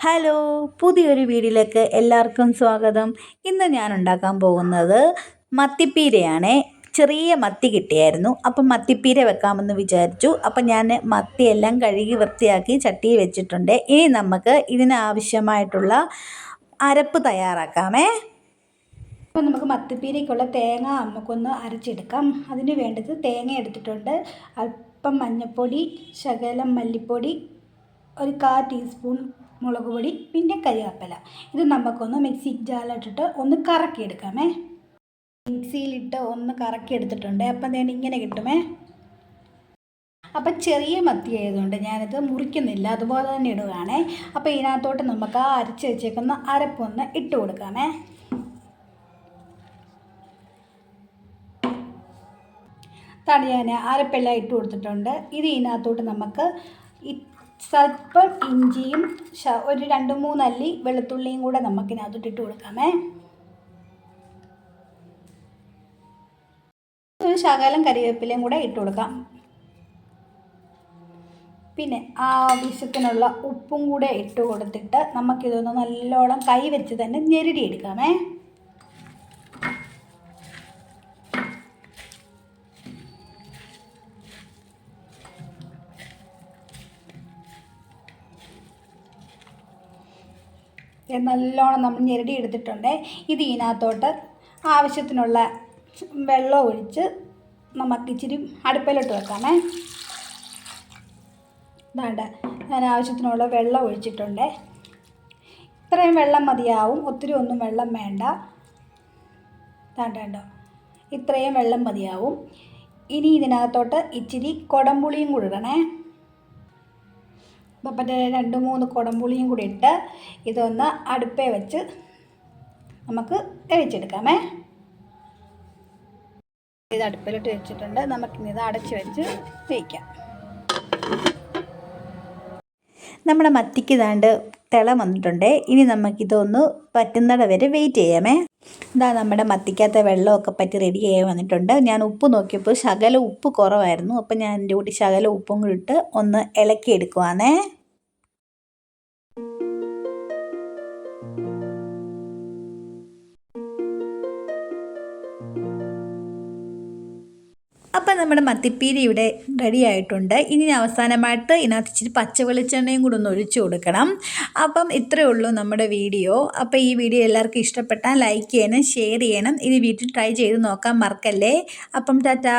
Hello പുതിയൊരു വീഡിയോയിലേക്ക് എല്ലാവർക്കും സ്വാഗതം. ഇന്ന് ഞാൻ ഉണ്ടാക്കാൻ പോകുന്നത് മത്തിപ്പീരയാണ്. ചെറിയ മത്തി കിട്ടിയായിരുന്നു. അപ്പം മത്തിപ്പീര വെക്കാമെന്ന് വിചാരിച്ചു. അപ്പം ഞാൻ മത്തിയെല്ലാം കഴുകി വൃത്തിയാക്കി ചട്ടിയിൽ വെച്ചിട്ടുണ്ട്. ഇനി നമുക്ക് ഇതിനാവശ്യമായിട്ടുള്ള അരപ്പ് തയ്യാറാക്കാമേ. അപ്പോൾ നമുക്ക് മത്തിപ്പീരയ്ക്കുള്ള തേങ്ങ നമുക്കൊന്ന് അരച്ചെടുക്കാം. അതിന് വേണ്ടത് തേങ്ങ എടുത്തിട്ടുണ്ട്. അല്പം മഞ്ഞൾപ്പൊടി ശകലം മല്ലിപ്പൊടി ഒരു കാ ടീസ്പൂൺ മുളക് പൊടി പിന്നെ കരിവേപ്പില ഇത് നമുക്കൊന്ന് മിക്സി ജാലിട്ടിട്ട് ഒന്ന് കറക്കിയെടുക്കാമേ. മിക്സിയിലിട്ട് ഒന്ന് കറക്കി എടുത്തിട്ടുണ്ട് അപ്പം ഞാൻ ഇങ്ങനെ കിട്ടുമേ. അപ്പം ചെറിയ മത്തി ആയതുകൊണ്ട് ഞാനിത് മുറിക്കുന്നില്ല. അതുപോലെ തന്നെ ഇടുകയാണേ. അപ്പോൾ ഇതിനകത്തോട്ട് നമുക്ക് ആ അരച്ച് വെച്ചേക്കുന്ന അരപ്പൊന്ന് ഇട്ട് കൊടുക്കാമേ. താണ് ഞാൻ അരപ്പെല്ലാം ഇട്ട് കൊടുത്തിട്ടുണ്ട്. ഇത് ഇതിനകത്തോട്ട് നമുക്ക് സ്വല്പം ഇഞ്ചിയും ഒരു രണ്ട് മൂന്നല്ലി വെളുത്തുള്ളിയും കൂടെ നമുക്ക് ഇതിനകത്തോട്ട് ഇട്ട് കൊടുക്കാമേ. ഒരു ശകലം കറിവേപ്പിലയും കൂടെ ഇട്ട് കൊടുക്കാം. പിന്നെ ആവശ്യത്തിനുള്ള ഉപ്പും കൂടെ ഇട്ട് കൊടുത്തിട്ട് നമുക്കിതൊന്ന് നല്ലോണം കൈ വെച്ച് തന്നെ ഞെരടി നല്ലോണം നമ്മൾ ഞെരടി എടുത്തിട്ടുണ്ട്. ഇത് ഇതിനകത്തോട്ട് ആവശ്യത്തിനുള്ള വെള്ളം ഒഴിച്ച് നമുക്ക് ഇച്ചിരി അടുപ്പിലോട്ട് വെക്കാമേ. ഇതാണ്ട് ഞാൻ ആവശ്യത്തിനുള്ള വെള്ളം ഒഴിച്ചിട്ടുണ്ട്. ഇത്രയും വെള്ളം മതിയാവും. ഒത്തിരി ഒന്നും വെള്ളം വേണ്ട. കണ്ടോ? ഇത്രയും വെള്ളം മതിയാവും. ഇനി ഇതിനകത്തോട്ട് ഇച്ചിരി കൊടംപുളിയും കൂടി ഇടണേ. അപ്പം മറ്റേ രണ്ട് മൂന്ന് കുടംപുളിയും കൂടി ഇട്ട് ഇതൊന്ന് അടുപ്പേ വെച്ച് നമുക്ക് വേവിച്ചെടുക്കാമേ. ഇത് അടുപ്പിലിട്ട് വെച്ചിട്ടുണ്ട്. നമുക്കിനി ഇത് അടച്ച് വെച്ച് വേവിക്കാം. നമ്മുടെ മത്തിക്ക് ദാണ്ട് തിള വന്നിട്ടുണ്ട്. ഇനി നമുക്കിതൊന്ന് പറ്റുന്നിട വരെ വെയിറ്റ് ചെയ്യാമേ. ഇതാ നമ്മുടെ മത്തിക്കാത്ത വെള്ളമൊക്കെ പറ്റി റെഡി ചെയ്യാൻ വന്നിട്ടുണ്ട്. ഞാൻ ഉപ്പ് നോക്കിയപ്പോൾ ശകലം ഉപ്പ് കുറവായിരുന്നു. അപ്പം ഞാൻ എന്റെ കൂടി ശകലം ഉപ്പും കൂടി ഇട്ട് ഒന്ന് ഇളക്കി എടുക്കുവാണേ അപ്പം നമ്മുടെ മത്തിപ്പീരി ഇവിടെ റെഡി ആയിട്ടുണ്ട്. ഇനി അവസാനമായിട്ട് ഇതിനകത്ത് ഇച്ചിരി പച്ച വെളിച്ചെണ്ണയും കൂടെ ഒന്ന് ഒഴിച്ചു കൊടുക്കണം. അപ്പം ഇത്രയേ ഉള്ളൂ നമ്മുടെ വീഡിയോ. അപ്പോൾ ഈ വീഡിയോ എല്ലാവർക്കും ഇഷ്ടപ്പെട്ടാൽ ലൈക്ക് ചെയ്യണം ഷെയർ ചെയ്യണം. ഇത് വീട്ടിൽ ട്രൈ ചെയ്ത് നോക്കാൻ മറക്കല്ലേ. അപ്പം ടാറ്റാ.